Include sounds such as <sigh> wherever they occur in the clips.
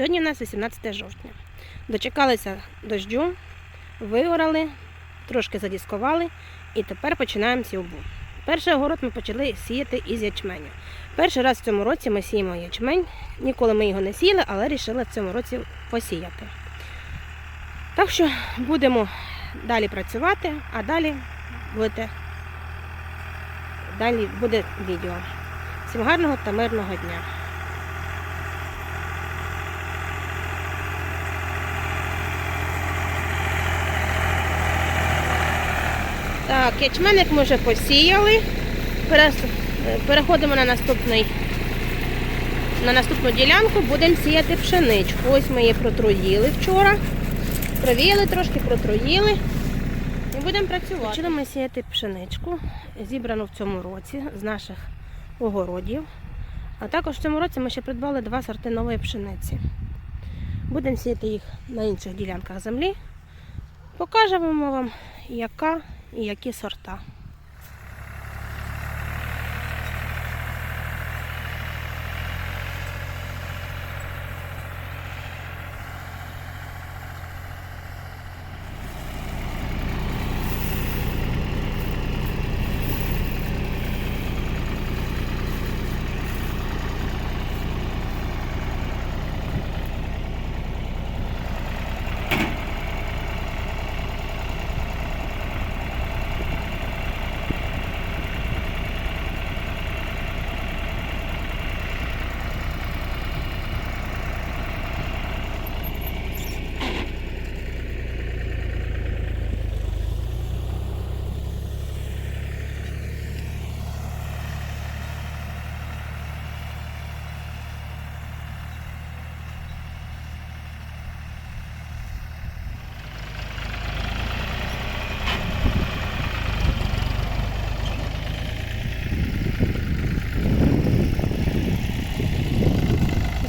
Сьогодні у нас 18 жовтня. Дочекалися дощу, виорали, трошки задіскували і тепер починаємо сівбу. Перший огород ми почали сіяти із ячменю. Перший раз в цьому році ми сіємо ячмень. Ніколи ми його не сіяли, але вирішили в цьому році посіяти. Так що будемо далі працювати, а далі будете далі буде відео. Всім гарного та мирного дня! Так, ячменник ми вже посіяли. Переходимо на наступний. На наступну ділянку будемо сіяти пшеничку. Ось ми її протруїли вчора. Провіяли трошки, протруїли. І будемо працювати. Почали ми сіяти пшеничку, зібрану в цьому році з наших огородів. А також в цьому році ми ще придбали два сорти нової пшениці. Будемо сіяти їх на інших ділянках землі. Покажемо вам, яка і які сорта.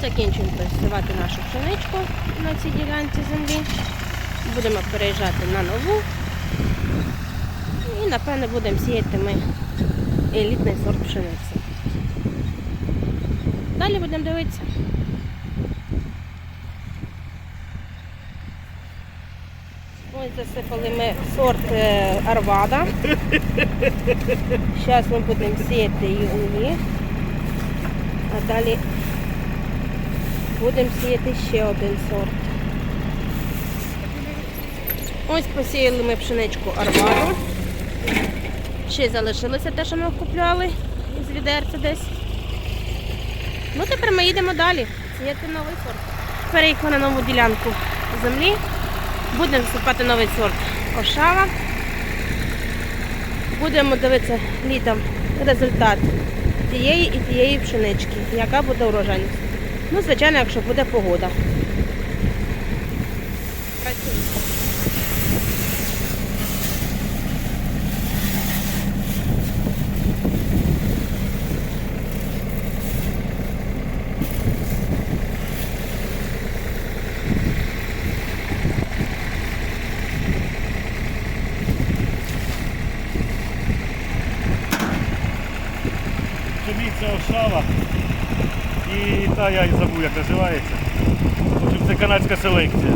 Закінчуємо посівати нашу пшеничку на цій ділянці землі. Будемо переїжджати на нову. І напевно будемо сіяти ми елітний сорт пшениці. Далі будемо дивитися. Ось засипали ми сорт е, Арвада. Зараз ми будемо сіяти її. А далі будемо сіяти ще один сорт. Ось посіяли ми пшеничку арваду. Ще залишилося те, що ми купляли з відерця десь. Ну, тепер ми їдемо далі. Сіяти новий сорт. Переїхали на нову ділянку землі. Будемо всипати новий сорт кошава. Будемо дивитися літом результат тієї і тієї пшенички, яка буде урожайність. Ну, звичайно, якщо буде погода. Пшениця ошала і та я і забув, як називається. Це канадська селекція.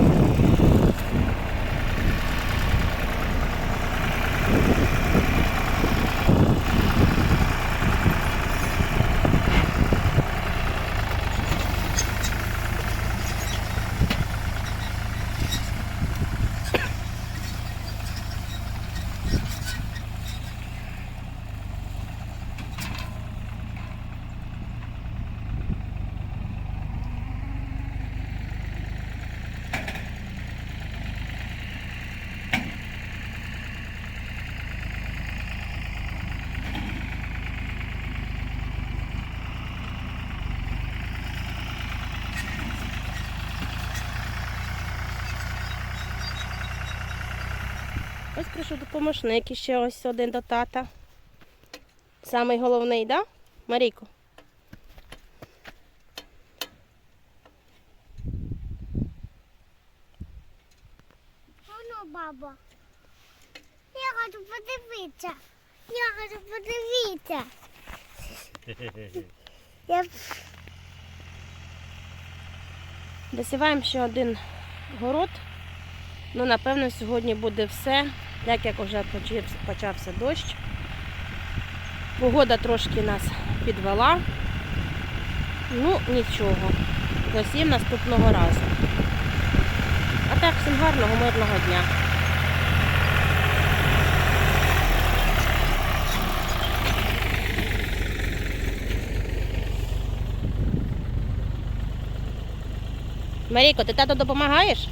Ось прийшов допомощник і ще ось один до тата. Самий головний, так? Да? Марійко? Ану, баба. Я хочу подивитися. Я хочу подивитися. <laughs> Я... Досіваємо ще один город. Ну, напевно, сьогодні буде все, так як вже почався, почався дощ. Погода трошки нас підвела. Ну, нічого. Посім наступного разу. А так, всім гарного, мирного дня. Марійко, ти тато допомагаєш?